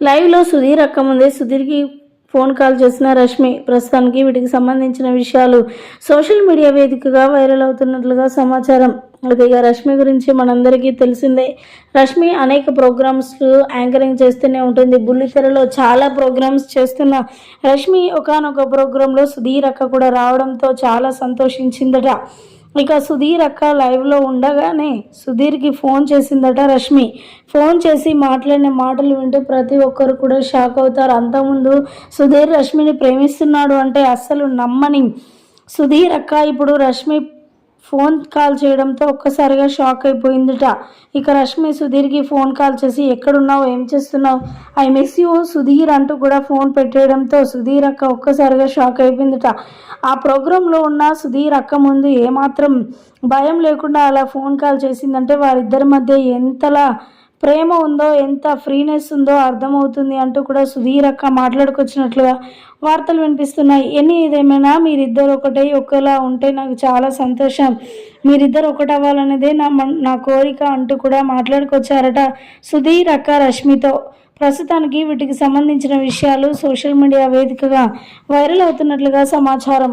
లైవ్లో సుధీర్ అక్క ముందే సుధీర్కి ఫోన్ కాల్ చేసిన రష్మి ప్రస్తుతానికి వీటికి సంబంధించిన విషయాలు. సోషల్ మీడియా వేదికగా వైరల్ అవుతున్నట్లుగా సమాచారం. అయితే ఇక రష్మి గురించి మనందరికీ తెలిసిందే. రష్మి అనేక ప్రోగ్రామ్స్ యాంకరింగ్ చేస్తూనే ఉంటుంది. బుల్లితెరలో చాలా ప్రోగ్రామ్స్ చేస్తున్న. రష్మి ఒకానొక ప్రోగ్రాంలో సుధీర్ అక్క కూడా రావడంతో చాలా సంతోషించిందట. ఇక సుధీర్ అక్క లైవ్లో ఉండగానే సుధీర్కి ఫోన్ చేసిందట రష్మి. ఫోన్ చేసి మాట్లాడిన మాటలు వింటూ ప్రతి ఒక్కరు కూడా షాక్ అవుతారు. అంతకుముందు సుధీర్ రష్మిని ప్రేమిస్తున్నాడు అంటే అస్సలు నమ్మని. సుధీర్ అక్క ఇప్పుడు రష్మి ఫోన్ కాల్ చేయడంతో ఒక్కసారిగా షాక్ అయిపోయిందిట. ఇక రష్మి సుధీర్కి ఫోన్ కాల్ చేసి ఎక్కడున్నావు? ఏం చేస్తున్నావు? ఐ మిస్ యూ సుధీర్ అంటూ కూడా ఫోన్ పెట్టేయడంతో సుధీర్ అక్క ఒక్కసారిగా షాక్ అయిపోయిందిట. ఆ ప్రోగ్రాంలో ఉన్న సుధీర్ అక్క ముందు ఏమాత్రం భయం లేకుండా అలా ఫోన్ కాల్ చేసిందంటే వారిద్దరి మధ్య ఎంతలా ప్రేమ ఉందో ఎంత ఫ్రీనెస్ ఉందో అర్థమవుతుంది అంటూ కూడా సుధీర్ అక్క మాట్లాడుకొచ్చినట్లుగా వార్తలు వినిపిస్తున్నాయి. ఎన్ని ఏదేమైనా మీరిద్దరు ఒకటే ఒకలా ఉంటే నాకు చాలా సంతోషం. మీరిద్దరు ఒకటవ్వాలనేదే నా మన- నా కోరిక అంటూ కూడా మాట్లాడుకొచ్చారట సుధీర్ అక్క రష్మితో. ప్రస్తుతానికి వీటికి సంబంధించిన విషయాలు సోషల్ మీడియా వేదికగా వైరల్ అవుతున్నట్లుగా సమాచారం.